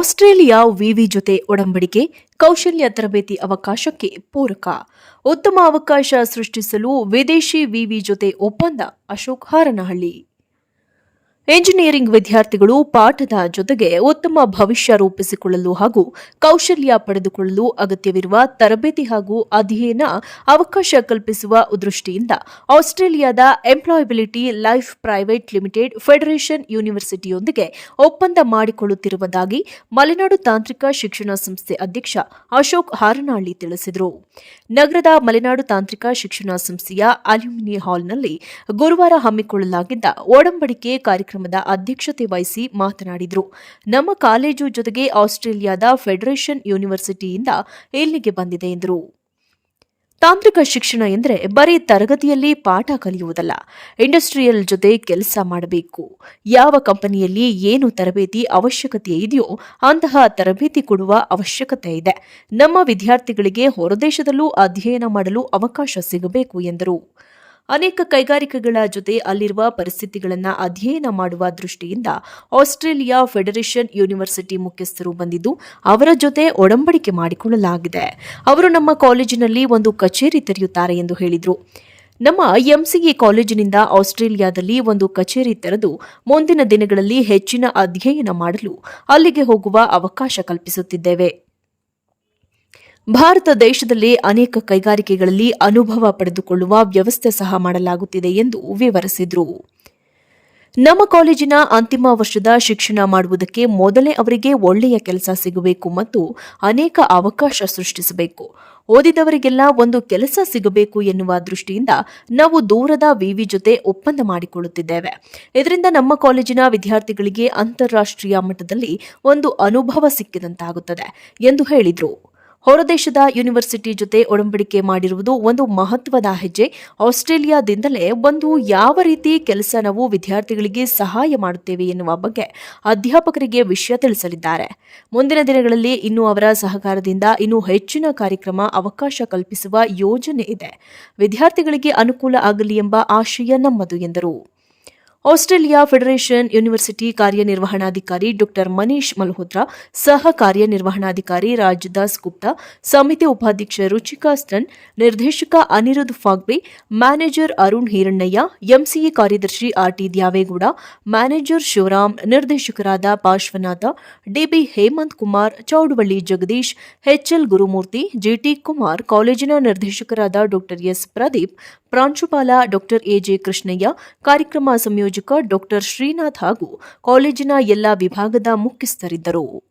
Australia ವಿವಿ ಜೊತೆ ಒಡಂಬಡಿಕೆ, ಕೌಶಲ್ಯ ತರಬೇತಿ ಅವಕಾಶಕ್ಕೆ ಪೂರಕ. ಉತ್ತಮ ಅವಕಾಶ ಸೃಷ್ಟಿಸಲು ವಿದೇಶಿ ವಿವಿ ಜೊತೆ ಒಪ್ಪಂದ ಅಶೋಕ್ ಹಾರನಹಳ್ಳಿ. ಎಂಜಿನಿಯರಿಂಗ್ ವಿದ್ಯಾರ್ಥಿಗಳು ಪಾಠದ ಜೊತೆಗೆ ಉತ್ತಮ ಭವಿಷ್ಯ ರೂಪಿಸಿಕೊಳ್ಳಲು ಹಾಗೂ ಕೌಶಲ್ಯ ಪಡೆದುಕೊಳ್ಳಲು ಅಗತ್ಯವಿರುವ ತರಬೇತಿ ಹಾಗೂ ಅಧ್ಯಯನ ಅವಕಾಶ ಕಲ್ಪಿಸುವ ದೃಷ್ಟಿಯಿಂದ ಆಸ್ಟ್ರೇಲಿಯಾದ Employability Life Private Limited Federation ಯೂನಿವರ್ಸಿಟಿಯೊಂದಿಗೆ ಒಪ್ಪಂದ ಮಾಡಿಕೊಳ್ಳುತ್ತಿರುವುದಾಗಿ ಮಲೆನಾಡು ತಾಂತ್ರಿಕ ಶಿಕ್ಷಣ ಸಂಸ್ಥೆ ಅಧ್ಯಕ್ಷ ಅಶೋಕ್ ಹಾರನಹಳ್ಳಿ ತಿಳಿಸಿದರು. ನಗರದ ಮಲೆನಾಡು ತಾಂತ್ರಿಕ ಶಿಕ್ಷಣ ಸಂಸ್ಥೆಯ ಅಲ್ಯೂಮಿನಿ ಹಾಲ್ನಲ್ಲಿ ಗುರುವಾರ ಹಮ್ಮಿಕೊಳ್ಳಲಾಗಿದ್ದ ಒಡಂಬಡಿಕೆ ಕಾರ್ಯಕ್ರಮದ ಅಧ್ಯಕ್ಷತೆ ವಹಿಸಿ ಮಾತನಾಡಿದರು. ನಮ್ಮ ಕಾಲೇಜು ಜೊತೆಗೆ ಆಸ್ಟ್ರೇಲಿಯಾದ ಫೆಡರೇಷನ್ ಯೂನಿವರ್ಸಿಟಿಯಿಂದ ಇಲ್ಲಿಗೆ ಬಂದಿದೆ ಎಂದರು. ತಾಂತ್ರಿಕ ಶಿಕ್ಷಣ ಎಂದರೆ ಬರೀ ತರಗತಿಯಲ್ಲಿ ಪಾಠ ಕಲಿಯುವುದಲ್ಲ. ಇಂಡಸ್ಟ್ರಿಯಲ್ ಜೊತೆ ಕೆಲಸ ಮಾಡಬೇಕು. ಯಾವ ಕಂಪನಿಯಲ್ಲಿ ಏನು ತರಬೇತಿ ಅವಶ್ಯಕತೆ ಇದೆಯೋ ಅಂತಹ ತರಬೇತಿ ಕೊಡುವ ಅವಶ್ಯಕತೆ ಇದೆ. ನಮ್ಮ ವಿದ್ಯಾರ್ಥಿಗಳಿಗೆ ಹೊರದೇಶದಲ್ಲೂ ಅಧ್ಯಯನ ಮಾಡಲು ಅವಕಾಶ ಸಿಗಬೇಕು ಎಂದರು. ಅನೇಕ ಕೈಗಾರಿಕೆಗಳ ಜೊತೆ ಅಲ್ಲಿರುವ ಪರಿಸ್ಥಿತಿಗಳನ್ನು ಅಧ್ಯಯನ ಮಾಡುವ ದೃಷ್ಟಿಯಿಂದ ಆಸ್ಟ್ರೇಲಿಯಾ ಫೆಡರೇಷನ್ ಯೂನಿವರ್ಸಿಟಿ ಮುಖ್ಯಸ್ಥರು ಬಂದಿದ್ದು, ಅವರ ಜೊತೆ ಒಡಂಬಡಿಕೆ ಮಾಡಿಕೊಳ್ಳಲಾಗಿದೆ. ಅವರು ನಮ್ಮ ಕಾಲೇಜಿನಲ್ಲಿ ಒಂದು ಕಚೇರಿ ತೆರೆಯುತ್ತಾರೆ ಎಂದು ಹೇಳಿದರು. ನಮ್ಮ ಎಂಸಿಎ ಕಾಲೇಜಿನಿಂದ ಆಸ್ಟ್ರೇಲಿಯಾದಲ್ಲಿ ಒಂದು ಕಚೇರಿ ತೆರೆದು ಮುಂದಿನ ದಿನಗಳಲ್ಲಿ ಹೆಚ್ಚಿನ ಅಧ್ಯಯನ ಮಾಡಲು ಅಲ್ಲಿಗೆ ಹೋಗುವ ಅವಕಾಶ ಕಲ್ಪಿಸುತ್ತಿದ್ದೇವೆ. ಭಾರತ ದೇಶದಲ್ಲಿ ಅನೇಕ ಕೈಗಾರಿಕೆಗಳಲ್ಲಿ ಅನುಭವ ಪಡೆದುಕೊಳ್ಳುವ ವ್ಯವಸ್ಥೆ ಸಹ ಮಾಡಲಾಗುತ್ತಿದೆ ಎಂದು ವಿವರಿಸಿದರು. ನಮ್ಮ ಕಾಲೇಜಿನ ಅಂತಿಮ ವರ್ಷದ ಶಿಕ್ಷಣ ಮಾಡುವುದಕ್ಕೆ ಮೊದಲೇ ಅವರಿಗೆ ಒಳ್ಳೆಯ ಕೆಲಸ ಸಿಗಬೇಕು ಮತ್ತು ಅನೇಕ ಅವಕಾಶ ಸೃಷ್ಟಿಸಬೇಕು. ಓದಿದವರಿಗೆಲ್ಲ ಒಂದು ಕೆಲಸ ಸಿಗಬೇಕು ಎನ್ನುವ ದೃಷ್ಟಿಯಿಂದ ನಾವು ದೂರದ ವಿವಿ ಜೊತೆ ಒಪ್ಪಂದ ಮಾಡಿಕೊಳ್ಳುತ್ತಿದ್ದೇವೆ. ಇದರಿಂದ ನಮ್ಮ ಕಾಲೇಜಿನ ವಿದ್ಯಾರ್ಥಿಗಳಿಗೆ ಅಂತಾರಾಷ್ಟ್ರೀಯ ಮಟ್ಟದಲ್ಲಿ ಒಂದು ಅನುಭವ ಸಿಕ್ಕಿದಂತಾಗುತ್ತದೆ ಎಂದು ಹೇಳಿದರು. ಹೊರದೇಶದ ಯೂನಿವರ್ಸಿಟಿ ಜೊತೆ ಒಡಂಬಡಿಕೆ ಮಾಡಿರುವುದು ಒಂದು ಮಹತ್ವದ ಹೆಜ್ಜೆ. ಆಸ್ಟ್ರೇಲಿಯಾದಿಂದಲೇ ಒಂದು ಯಾವ ರೀತಿ ಕೆಲಸ ನಾವು ವಿದ್ಯಾರ್ಥಿಗಳಿಗೆ ಸಹಾಯ ಮಾಡುತ್ತೇವೆ ಎನ್ನುವ ಬಗ್ಗೆ ಅಧ್ಯಾಪಕರಿಗೆ ವಿಷಯ ತಿಳಿಸಲಿದ್ದಾರೆ. ಮುಂದಿನ ದಿನಗಳಲ್ಲಿ ಇನ್ನೂ ಅವರ ಸಹಕಾರದಿಂದ ಇನ್ನೂ ಹೆಚ್ಚಿನ ಕಾರ್ಯಕ್ರಮ ಅವಕಾಶ ಕಲ್ಪಿಸುವ ಯೋಜನೆ ಇದೆ. ವಿದ್ಯಾರ್ಥಿಗಳಿಗೆ ಅನುಕೂಲ ಆಗಲಿ ಎಂಬ ಆಶಯ ನಮ್ಮದು, ಎಂದರು. ಆಸ್ಟ್ರೇಲಿಯಾ ಫೆಡರೇಷನ್ ಯೂನಿವರ್ಸಿಟಿ ಕಾರ್ಯನಿರ್ವಹಣಾಧಿಕಾರಿ ಡಾಕ್ಟರ್ ಮನೀಶ್ ಮಲ್ಹೋತ್ರಾ, ಸಹ ಕಾರ್ಯನಿರ್ವಹಣಾಧಿಕಾರಿ ರಾಜದಾಸ್ ಗುಪ್ತಾ, ಸಮಿತಿ ಉಪಾಧ್ಯಕ್ಷ ರುಚಿಕಾ ಸ್ಟನ್ ನಿರ್ದೇಶಕ ಅನಿರುದ್ಧ್ ಫಾಗ್ಬೆ ಮ್ಯಾನೇಜರ್ ಅರುಣ್ ಹಿರಣ್ಣಯ್ಯ, ಎಂಸಿಎ ಕಾರ್ಯದರ್ಶಿ ಆರ್ಟಿ ದ್ಯಾವೇಗೌಡ, ಮ್ಯಾನೇಜರ್ ಶಿವರಾಮ್, ನಿರ್ದೇಶಕರಾದ Parshwanath, DB Hemanth Kumar, Chowdavalli Jagadish, HL Gurumurthy, GT Kumar, ಕಾಲೇಜಿನ ನಿರ್ದೇಶಕರಾದ ಡಾಕ್ಟರ್ ಎಸ್ ಪ್ರದೀಪ್, ಪ್ರಾಂಶುಪಾಲ ಡಾ ಎಜೆ ಕೃಷ್ಣಯ್ಯ, ಕಾರ್ಯಕ್ರಮ ಸಂಯೋಜಕ ಡಾಕ್ಟರ್ ಶ್ರೀನಾಥ್ ಹಾಗೂ ಕಾಲೇಜಿನ ಎಲ್ಲಾ ವಿಭಾಗದ ಮುಖ್ಯಸ್ಥರಿದ್ದರು.